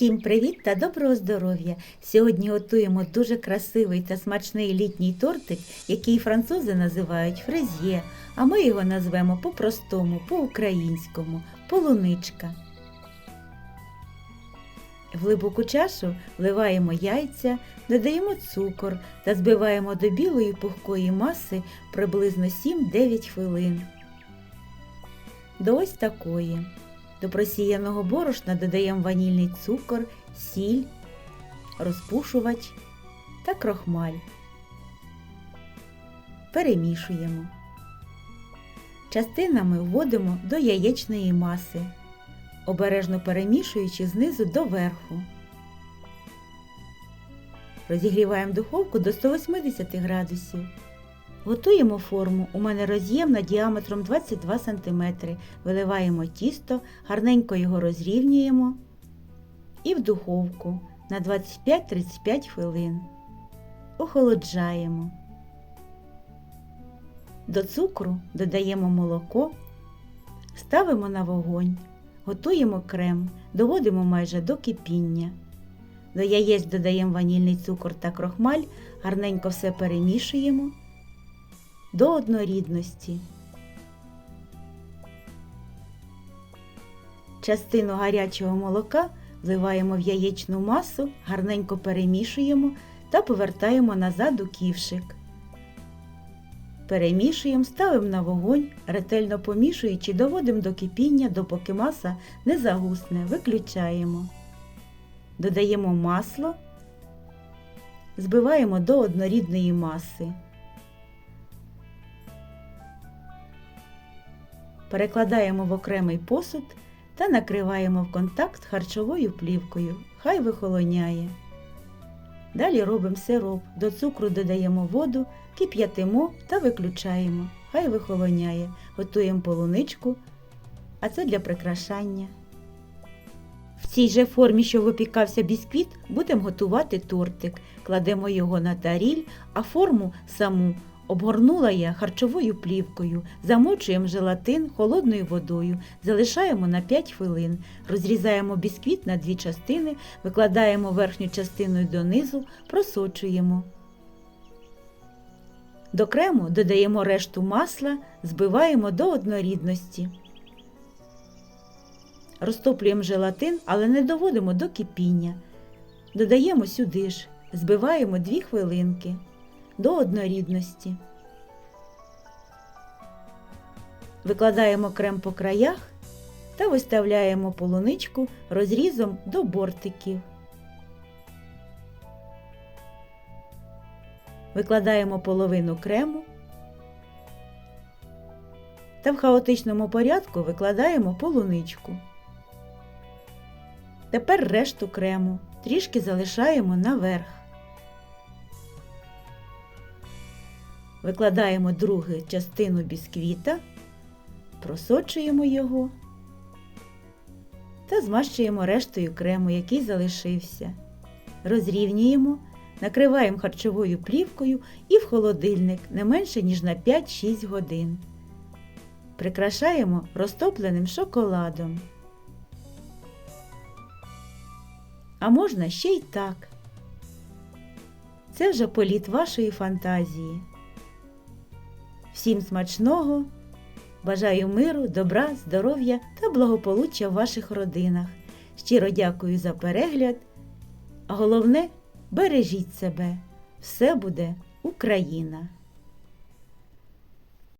Всім привіт та доброго здоров'я! Сьогодні готуємо дуже красивий та смачний літній тортик, який французи називають фрезє, а ми його назвемо по-простому, по-українському полуничка. В глибоку чашу вливаємо яйця, додаємо цукор та збиваємо до білої пухкої маси приблизно 7-9 хвилин. До ось такої. До просіяного борошна додаємо ванільний цукор, сіль, розпушувач та крохмаль. Перемішуємо. Частинами вводимо до яєчної маси, обережно перемішуючи знизу до верху. Розігріваємо духовку до 180 градусів. Готуємо форму. У мене роз'ємна діаметром 22 см. Виливаємо тісто, гарненько його розрівнюємо і в духовку на 25-35 хвилин. Охолоджаємо. До цукру додаємо молоко, ставимо на вогонь, готуємо крем, доводимо майже до кипіння. До яєць додаємо ванільний цукор та крохмаль, гарненько все перемішуємо до однорідності. Частину гарячого молока вливаємо в яєчну масу, гарненько перемішуємо та повертаємо назад у ківшик. Перемішуємо, ставимо на вогонь, ретельно помішуючи, доводимо до кипіння, допоки маса не загусне, виключаємо. Додаємо масло, збиваємо до однорідної маси. Перекладаємо в окремий посуд та накриваємо в контакт харчовою плівкою. Хай вихолоняє. Далі робимо сироп, до цукру додаємо воду, кип'ятимо та виключаємо. Хай вихолоняє. Готуємо полуничку, а це для прикрашання. В цій же формі, що випікався бісквіт, будемо готувати тортик. Кладемо його на таріль, а форму саму Обгорнула я харчовою плівкою, замочуємо желатин холодною водою, залишаємо на 5 хвилин, розрізаємо бісквіт на дві частини, викладаємо верхню частину донизу, просочуємо. До крему додаємо решту масла, збиваємо до однорідності. Розтоплюємо желатин, але не доводимо до кипіння. Додаємо сюди ж, збиваємо 2 хвилинки до однорідності. Викладаємо крем по краях та виставляємо полуничку розрізом до бортиків. Викладаємо половину крему та в хаотичному порядку викладаємо полуничку. Тепер решту крему трішки залишаємо наверх. Викладаємо другу частину бісквіта, просочуємо його та змащуємо рештою крему, який залишився. Розрівнюємо, накриваємо харчовою плівкою і в холодильник не менше, ніж на 5-6 годин. Прикрашаємо розтопленим шоколадом. А можна ще й так. Це вже політ вашої фантазії. Всім смачного! Бажаю миру, добра, здоров'я та благополуччя в ваших родинах. Щиро дякую за перегляд. А головне, бережіть себе. Все буде Україна!